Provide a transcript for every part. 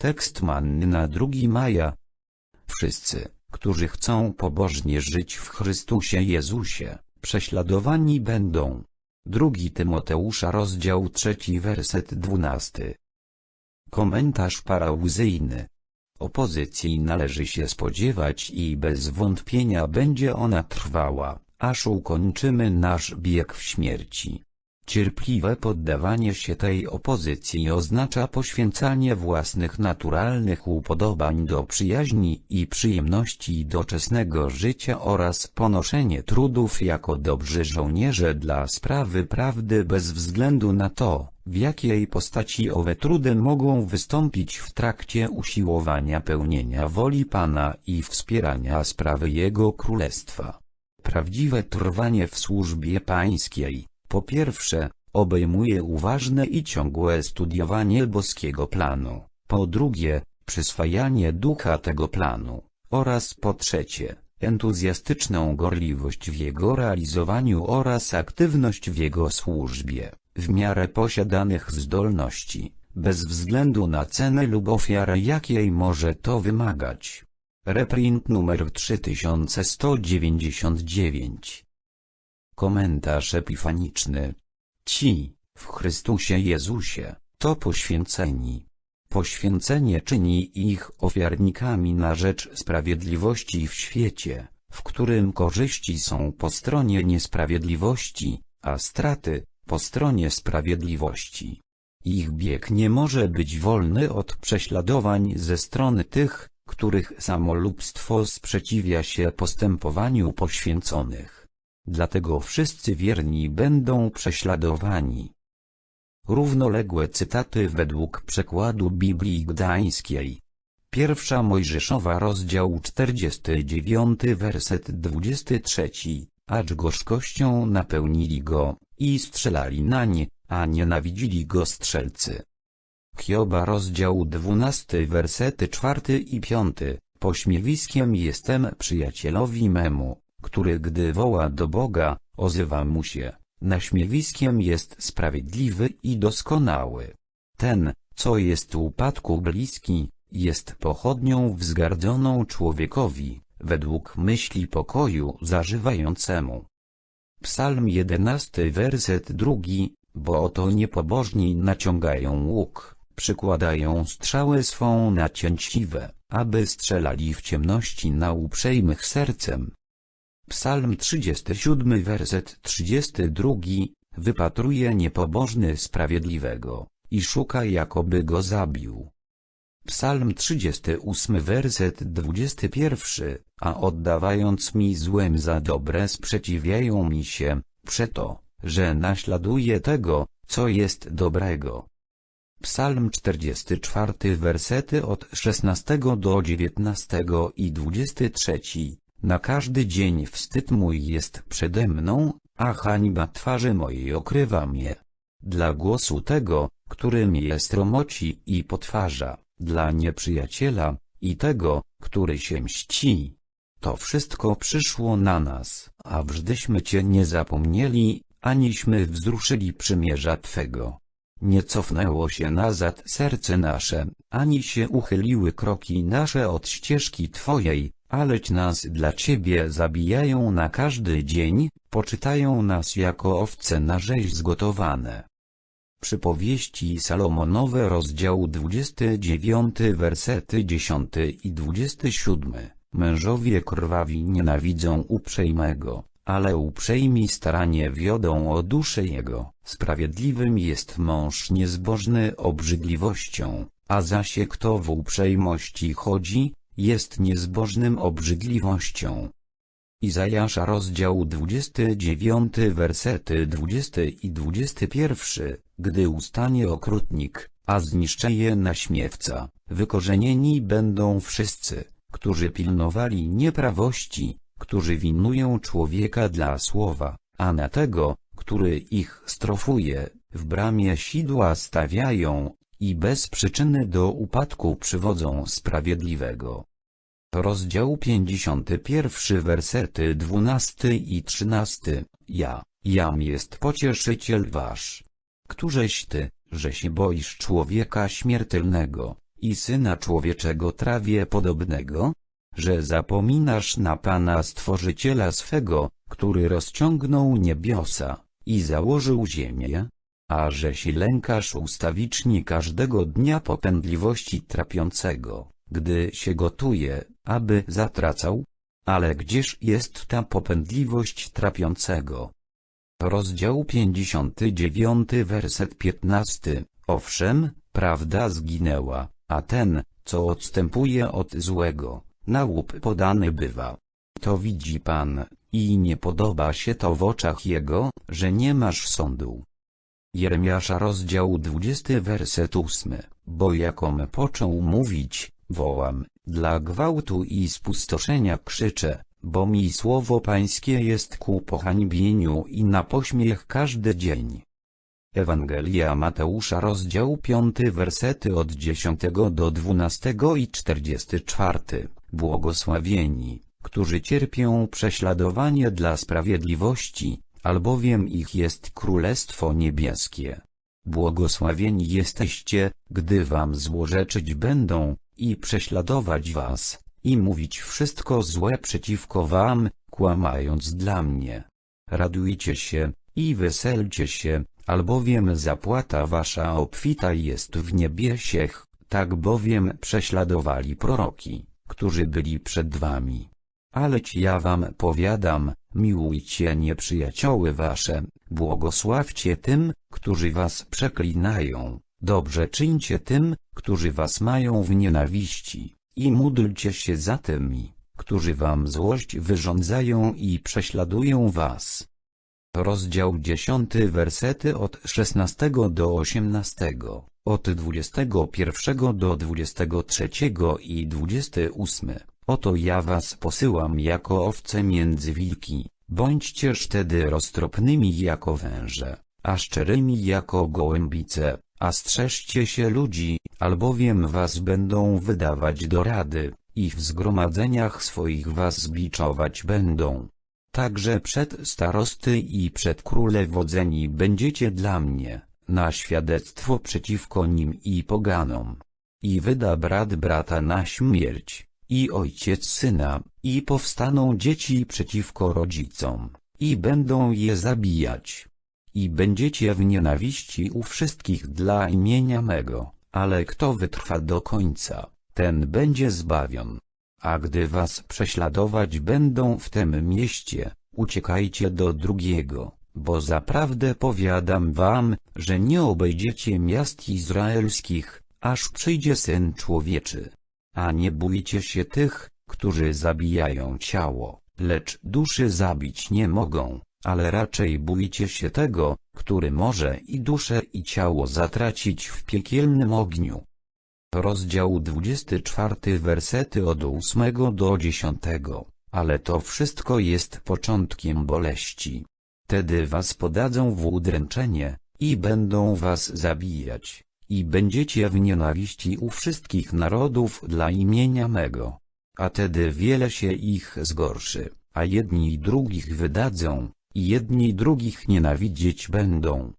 Tekst manny na 2 maja. Wszyscy, którzy chcą pobożnie żyć w Chrystusie Jezusie, prześladowani będą. Drugi Tymoteusza rozdział 3 werset 12. Komentarz parauzyjny. Opozycji należy się spodziewać i bez wątpienia będzie ona trwała, aż ukończymy nasz bieg w śmierci. Cierpliwe poddawanie się tej opozycji oznacza poświęcanie własnych naturalnych upodobań do przyjaźni i przyjemności doczesnego życia oraz ponoszenie trudów jako dobrzy żołnierze dla sprawy prawdy bez względu na to, w jakiej postaci owe trudy mogą wystąpić w trakcie usiłowania pełnienia woli Pana i wspierania sprawy Jego Królestwa. Prawdziwe trwanie w służbie pańskiej, po pierwsze, obejmuje uważne i ciągłe studiowanie boskiego planu, po drugie, przyswajanie ducha tego planu, oraz po trzecie, entuzjastyczną gorliwość w jego realizowaniu oraz aktywność w jego służbie, w miarę posiadanych zdolności, bez względu na cenę lub ofiarę jakiej może to wymagać. Reprint numer 3199 Komentarz epifaniczny. Ci, w Chrystusie Jezusie, to poświęceni. Poświęcenie czyni ich ofiarnikami na rzecz sprawiedliwości w świecie, w którym korzyści są po stronie niesprawiedliwości, a straty po stronie sprawiedliwości. Ich bieg nie może być wolny od prześladowań ze strony tych, których samolubstwo sprzeciwia się postępowaniu poświęconych. Dlatego wszyscy wierni będą prześladowani. Równoległe cytaty według przekładu Biblii Gdańskiej. Pierwsza Mojżeszowa rozdział 49 werset 23, acz gorzkością napełnili go, i strzelali nań, a nienawidzili go strzelcy. Hioba rozdział 12 wersety 4 i 5, pośmiewiskiem jestem przyjacielowi memu, który gdy woła do Boga, ozywa mu się, naśmiewiskiem jest sprawiedliwy i doskonały. Ten, co jest upadku bliski, jest pochodnią wzgardzoną człowiekowi, według myśli pokoju zażywającemu. Psalm 11 werset drugi, bo oto niepobożni naciągają łuk, przykładają strzałę swą na cięciwe, aby strzelali w ciemności na uprzejmych sercem. Psalm 37 werset 32, wypatruje niepobożny sprawiedliwego, i szuka jakoby go zabił. Psalm 38 werset 21, a oddawając mi złem za dobre sprzeciwiają mi się, przeto, że naśladuje tego, co jest dobrego. Psalm 44 wersety od 16 do 19 i 23, na każdy dzień wstyd mój jest przede mną, a hańba twarzy mojej okrywa mnie. Dla głosu tego, który mnie stromoci i potwarza, dla nieprzyjaciela, i tego, który się mści. To wszystko przyszło na nas, a wżdyśmy Cię nie zapomnieli, aniśmy wzruszyli przymierza Twego. Nie cofnęło się nazad serce nasze, ani się uchyliły kroki nasze od ścieżki Twojej, aleć nas dla Ciebie zabijają na każdy dzień, poczytają nas jako owce na rzeź zgotowane. Przypowieści Salomonowe rozdział 29 wersety 10 i 27 Mężowie krwawi nienawidzą uprzejmego, ale uprzejmi staranie wiodą o duszę jego. Sprawiedliwym jest mąż niezbożny obrzydliwością, a zaś kto w uprzejmości chodzi, jest niezbożnym obrzydliwością. Izajasza rozdział 29 wersety 20 i 21 Gdy ustanie okrutnik, a zniszczeje naśmiewca, wykorzenieni będą wszyscy, którzy pilnowali nieprawości, którzy winują człowieka dla słowa, a na tego, który ich strofuje, w bramie sidła stawiają, i bez przyczyny do upadku przywodzą sprawiedliwego. Rozdział 51 wersety 12 i 13 Ja, jam jest pocieszyciel wasz. Któżeś ty, że się boisz człowieka śmiertelnego, i Syna Człowieczego trawie podobnego? Że zapominasz na Pana Stworzyciela swego, który rozciągnął niebiosa i założył ziemię? A że się lękasz ustawicznie każdego dnia popędliwości trapiącego, gdy się gotuje, aby zatracał? Ale gdzież jest ta popędliwość trapiącego? Rozdział 59 werset 15 Owszem, prawda zginęła, a ten, co odstępuje od złego, na łup podany bywa. To widzi Pan, i nie podoba się to w oczach Jego, że nie masz sądu. Jeremiasza rozdział 20 werset 8 Bo jakom począł mówić, wołam, dla gwałtu i spustoszenia krzyczę, bo mi słowo pańskie jest ku pohańbieniu i na pośmiech każdy dzień. Ewangelia Mateusza rozdział 5 wersety od 10 do 12 i 44 Błogosławieni, którzy cierpią prześladowanie dla sprawiedliwości, albowiem ich jest Królestwo Niebieskie. Błogosławieni jesteście, gdy wam złorzeczyć będą, i prześladować was, i mówić wszystko złe przeciwko wam, kłamając dla mnie. Radujcie się, i weselcie się, albowiem zapłata wasza obfita jest w niebiesiech, tak bowiem prześladowali proroki, którzy byli przed wami. Aleć ja wam powiadam, miłujcie nieprzyjacioły wasze, błogosławcie tym, którzy was przeklinają, dobrze czyńcie tym, którzy was mają w nienawiści, i módlcie się za tymi, którzy wam złość wyrządzają i prześladują was. Rozdział 10 wersety od 16 do 18, od 21 do 23 i 28. Oto ja was posyłam jako owce między wilki, bądźcież wtedy roztropnymi jako węże, a szczerymi jako gołębice, a strzeżcie się ludzi, albowiem was będą wydawać do rady, i w zgromadzeniach swoich was zbiczować będą. Także przed starosty i przed króle wodzeni będziecie dla mnie, na świadectwo przeciwko nim i poganom. I wyda brat brata na śmierć, i ojciec syna, i powstaną dzieci przeciwko rodzicom, i będą je zabijać. I będziecie w nienawiści u wszystkich dla imienia mego, ale kto wytrwa do końca, ten będzie zbawion. A gdy was prześladować będą w tym mieście, uciekajcie do drugiego, bo zaprawdę powiadam wam, że nie obejdziecie miast izraelskich, aż przyjdzie Syn Człowieczy. A nie bójcie się tych, którzy zabijają ciało, lecz duszy zabić nie mogą, ale raczej bójcie się tego, który może i duszę i ciało zatracić w piekielnym ogniu. Rozdział 24 wersety od 8 do 10 Ale to wszystko jest początkiem boleści. Tedy was podadzą w udręczenie, i będą was zabijać, i będziecie w nienawiści u wszystkich narodów dla imienia mego. A tedy wiele się ich zgorszy, a jedni drugich wydadzą, i jedni drugich nienawidzieć będą.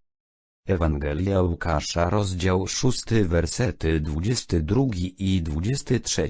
Ewangelia Łukasza rozdział 6 wersety 22 i 23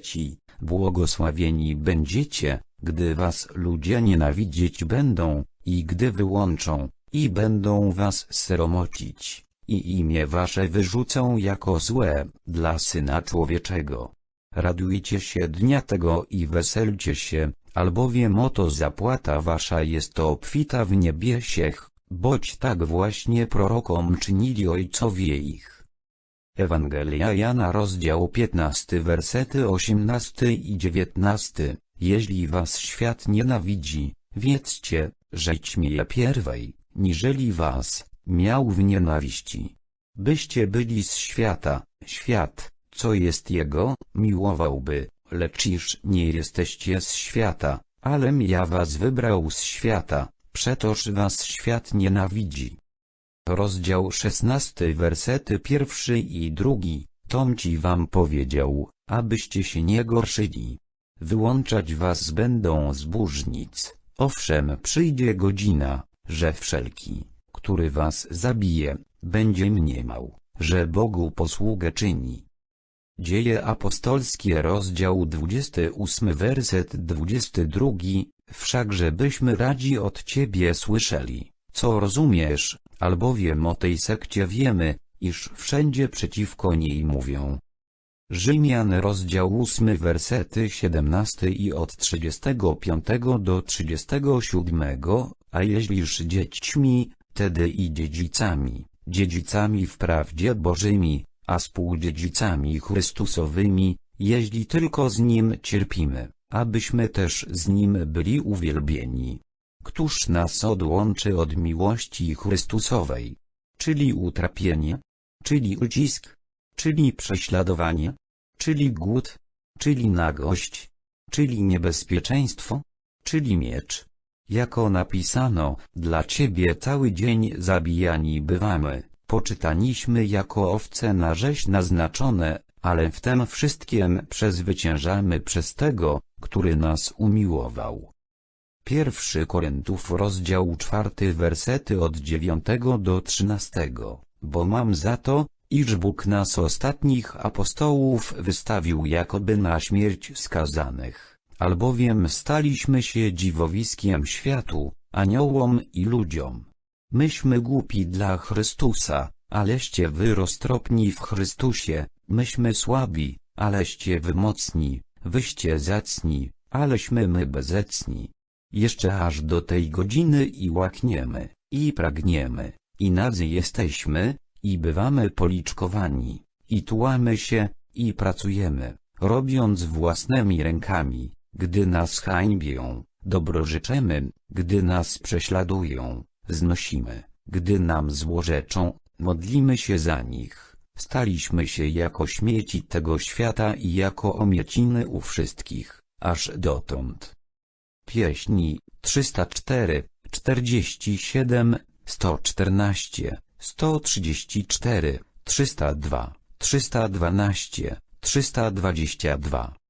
Błogosławieni będziecie, gdy was ludzie nienawidzieć będą, i gdy wyłączą, i będą was sromocić, i imię wasze wyrzucą jako złe, dla Syna Człowieczego. Radujcie się dnia tego i weselcie się, albowiem oto zapłata wasza jest obfita w niebiesiech, boć tak właśnie prorokom czynili ojcowie ich. Ewangelia Jana rozdział 15 wersety 18 i 19 Jeśli was świat nienawidzi, wiedzcie, że ćmie pierwej, niżeli was, miał w nienawiści. Byście byli z świata, świat, co jest jego, miłowałby, lecz iż nie jesteście z świata, alem ja was wybrał z świata, przetoż was świat nienawidzi. Rozdział 16 wersety pierwszy i drugi, Tom ci wam powiedział, abyście się nie gorszyli. Wyłączać was będą zbóżnic, owszem przyjdzie godzina, że wszelki, który was zabije, będzie mniemał, że Bogu posługę czyni. Dzieje apostolskie rozdział 28 werset 22 Wszakże byśmy radzi od Ciebie słyszeli, co rozumiesz, albowiem o tej sekcie wiemy, iż wszędzie przeciwko niej mówią. Rzymian rozdział 8 wersety 17 i od 35 do 37, a jeźliż dziećmi, tedy i dziedzicami, dziedzicami wprawdzie Bożymi, a współdziedzicami Chrystusowymi, jeśli tylko z Nim cierpimy, abyśmy też z Nim byli uwielbieni. Któż nas odłączy od miłości Chrystusowej? Czyli utrapienie? Czyli ucisk? Czyli prześladowanie? Czyli głód? Czyli nagość? Czyli niebezpieczeństwo? Czyli miecz? Jako napisano, dla Ciebie cały dzień zabijani bywamy, poczytaniśmy jako owce na rzeź naznaczone, ale w tem wszystkim przezwyciężamy przez Tego, który nas umiłował. Pierwszy Koryntów rozdział czwarty wersety od dziewiątego do trzynastego, bo mam za to, iż Bóg nas ostatnich apostołów wystawił jakoby na śmierć skazanych, albowiem staliśmy się dziwowiskiem światu, aniołom i ludziom. Myśmy głupi dla Chrystusa, aleście wy roztropni w Chrystusie, myśmy słabi, aleście wy mocni, wyście zacni, aleśmy my bezecni. Jeszcze aż do tej godziny i łakniemy, i pragniemy, i nadzy jesteśmy, i bywamy policzkowani, i tułamy się, i pracujemy, robiąc własnymi rękami, gdy nas hańbią, dobrożyczemy, gdy nas prześladują, znosimy, gdy nam złorzeczą, modlimy się za nich, staliśmy się jako śmieci tego świata i jako omieciny u wszystkich, aż dotąd. Pieśni 304, 47, 114, 134, 302, 312, 322.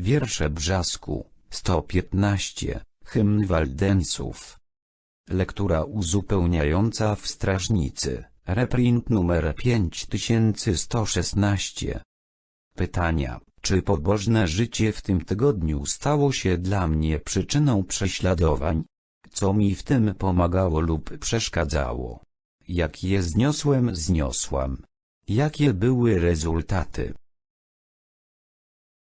Wiersze Brzasku 115, hymn Waldensów. Lektura uzupełniająca w Strażnicy, reprint numer 5116. Pytania, czy pobożne życie w tym tygodniu stało się dla mnie przyczyną prześladowań? Co mi w tym pomagało lub przeszkadzało? Jak je zniosłem zniosłam? Jakie były rezultaty?